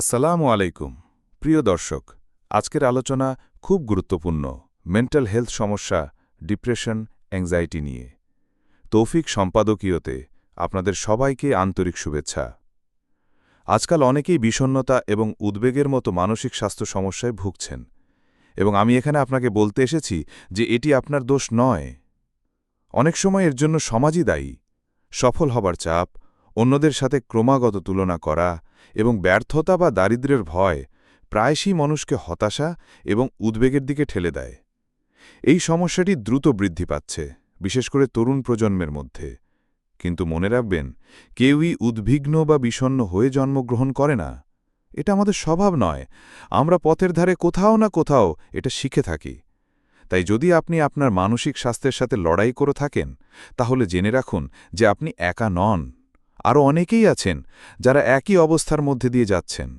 আসসালামু আলাইকুম। প্রিয় দর্শক, আজকের আলোচনা খুব গুরুত্বপূর্ণ, মেন্টাল হেলথ সমস্যা, ডিপ্রেশন, অ্যাংজাইটি নিয়ে। তৌফিক সম্পাদকীয়তে আপনাদের সবাইকে আন্তরিক শুভেচ্ছা। আজকাল অনেকেই বিষণ্নতা এবং উদ্বেগের মতো মানসিক স্বাস্থ্য সমস্যায় ভুগছেন এবং আমি এখানে আপনাকে বলতে এসেছি যে এটি আপনার দোষ নয়। অনেক সময় এর জন্য সমাজই দায়ী, সফল হবার চাপ, অন্যদের সাথে ক্রমাগত তুলনা করা এবং ব্যর্থতা বা দারিদ্র্যের ভয় প্রায়শই মানুষকে হতাশা এবং উদ্বেগের দিকে ঠেলে দেয়। এই সমস্যাটি দ্রুত বৃদ্ধি পাচ্ছে, বিশেষ করে তরুণ প্রজন্মের মধ্যে। কিন্তু মনে রাখবেন, কেউই উদ্বিগ্ন বা বিষণ্ণ হয়ে জন্মগ্রহণ করে না। এটা আমাদের স্বভাব নয়। আমরা পথের ধারে কোথাও না কোথাও এটা শিখে থাকি। তাই যদি আপনি আপনার মানসিক স্বাস্থ্যের সাথে লড়াই করে থাকেন, তাহলে জেনে রাখুন যে আপনি একা নন। আরও অনেকেই আছেন যারা একই অবস্থার মধ্যে দিয়ে যাচ্ছেন।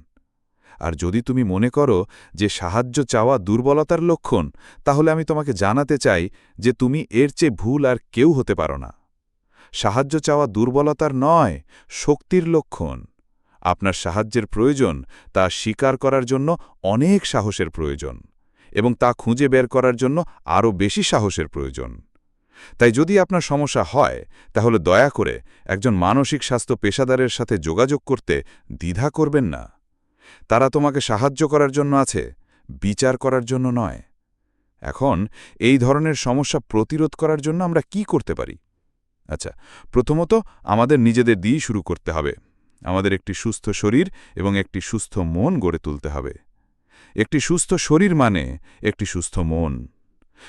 আর যদি তুমি মনে করো যে সাহায্য চাওয়া দুর্বলতার লক্ষণ, তাহলে আমি তোমাকে জানাতে চাই যে তুমি এর চেয়ে ভুল আর কেউ হতে পারো না। সাহায্য চাওয়া দুর্বলতার নয়, শক্তির লক্ষণ। আপনার সাহায্যের প্রয়োজন তা স্বীকার করার জন্য অনেক সাহসের প্রয়োজন এবং তা খুঁজে বের করার জন্য আরও বেশি সাহসের প্রয়োজন। তাই যদি আপনার সমস্যা হয়, তাহলে দয়া করে একজন মানসিক স্বাস্থ্য পেশাদারের সাথে যোগাযোগ করতে দ্বিধা করবেন না। তারা তোমাকে সাহায্য করার জন্য আছে, বিচার করার জন্য নয়। এখন এই ধরনের সমস্যা প্রতিরোধ করার জন্য আমরা কি করতে পারি? আচ্ছা প্রথমত আমাদের নিজেদের দিয়েই শুরু করতে হবে। আমাদের একটি সুস্থ শরীর এবং একটি সুস্থ মন গড়ে তুলতে হবে। একটি সুস্থ শরীর মানে একটি সুস্থ মন।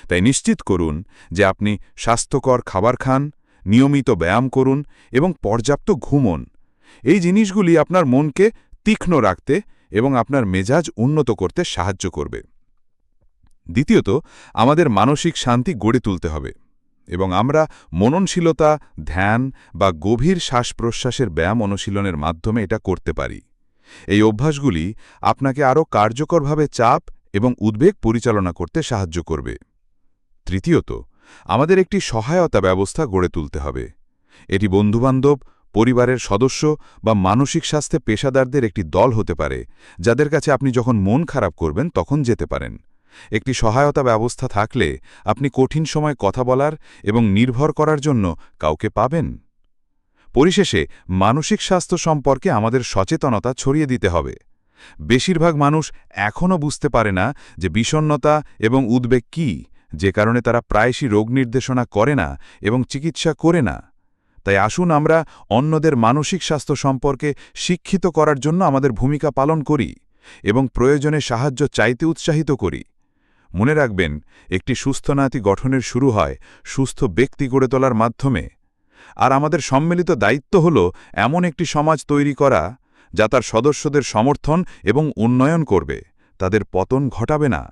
তাই নিশ্চিত করুন যে আপনি স্বাস্থ্যকর খাবার খান, নিয়মিত ব্যায়াম করুন এবং পর্যাপ্ত ঘুমন। এই জিনিসগুলি আপনার মনকে তীক্ষ্ণ রাখতে এবং আপনার মেজাজ উন্নত করতে সাহায্য করবে। দ্বিতীয়ত, আমাদের মানসিক শান্তি গড়ে তুলতে হবে এবং আমরা মননশীলতা, ধ্যান বা গভীর শ্বাস প্রশ্বাসের ব্যায়াম অনুশীলনের মাধ্যমে এটা করতে পারি। এই অভ্যাসগুলি আপনাকে আরও কার্যকরভাবে চাপ এবং উদ্বেগ পরিচালনা করতে সাহায্য করবে। তৃতীয়ত, আমাদের একটি সহায়তা ব্যবস্থা গড়ে তুলতে হবে। এটি বন্ধুবান্ধব, পরিবারের সদস্য বা মানসিক স্বাস্থ্যে পেশাদারদের একটি দল হতে পারে, যাদের কাছে আপনি যখন মন খারাপ করবেন তখন যেতে পারেন। একটি সহায়তা ব্যবস্থা থাকলে আপনি কঠিন সময় কথা বলার এবং নির্ভর করার জন্য কাউকে পাবেন। পরিশেষে, মানসিক স্বাস্থ্য সম্পর্কে আমাদের সচেতনতা ছড়িয়ে দিতে হবে। বেশিরভাগ মানুষ এখনও বুঝতে পারে না যে বিষণ্নতা এবং উদ্বেগ কী। যে কারণে তারা প্রায়শই রোগ নির্দেশনা করে না এবং চিকিৎসা করে না। তাই আসুন আমরা অন্যদের মানসিক স্বাস্থ্য সম্পর্কে শিক্ষিত করার জন্য আমাদের ভূমিকা পালন করি এবং প্রয়োজনে সাহায্য চাইতে উৎসাহিত করি। মনে রাখবেন, একটি সুস্থ নাতি গঠনের শুরু হয় সুস্থ ব্যক্তি গড়ে তোলার মাধ্যমে। আর আমাদের সম্মিলিত দায়িত্ব হল এমন একটি সমাজ তৈরি করা যা তার সদস্যদের সমর্থন এবং উন্নয়ন করবে, তাদের পতন ঘটাবে না।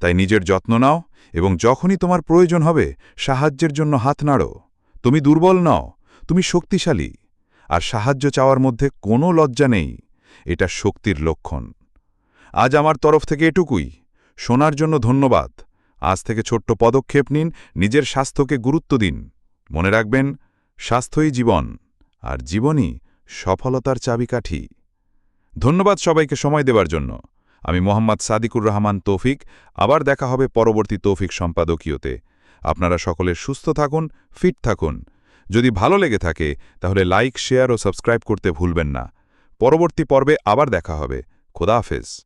তাই নিজের যত্ন নাও এবং যখনই তোমার প্রয়োজন হবে, সাহায্যের জন্য হাত নাড়ো। তুমি দুর্বল নও, তুমি শক্তিশালী। আর সাহায্য চাওয়ার মধ্যে কোনো লজ্জা নেই, এটা শক্তির লক্ষণ। আজ আমার তরফ থেকে এটুকুই। শোনার জন্য ধন্যবাদ। আজ থেকে ছোট্ট পদক্ষেপ নিন, নিজের স্বাস্থ্যকে গুরুত্ব দিন। মনে রাখবেন, স্বাস্থ্যই জীবন, আর জীবনই সফলতার চাবিকাঠি। ধন্যবাদ সবাইকে সময় দেওয়ার জন্য। আমি মোহাম্মদ সাদিকুর রহমান তৌফিক, আবার দেখা হবে পরবর্তী তৌফিক সম্পাদকীয়তে। আপনারা সকলে সুস্থ থাকুন, ফিট থাকুন। যদি ভালো লেগে থাকে, তাহলে লাইক, শেয়ার ও সাবস্ক্রাইব করতে ভুলবেন না। পরবর্তী পর্বে আবার দেখা হবে। খোদা হাফেজ।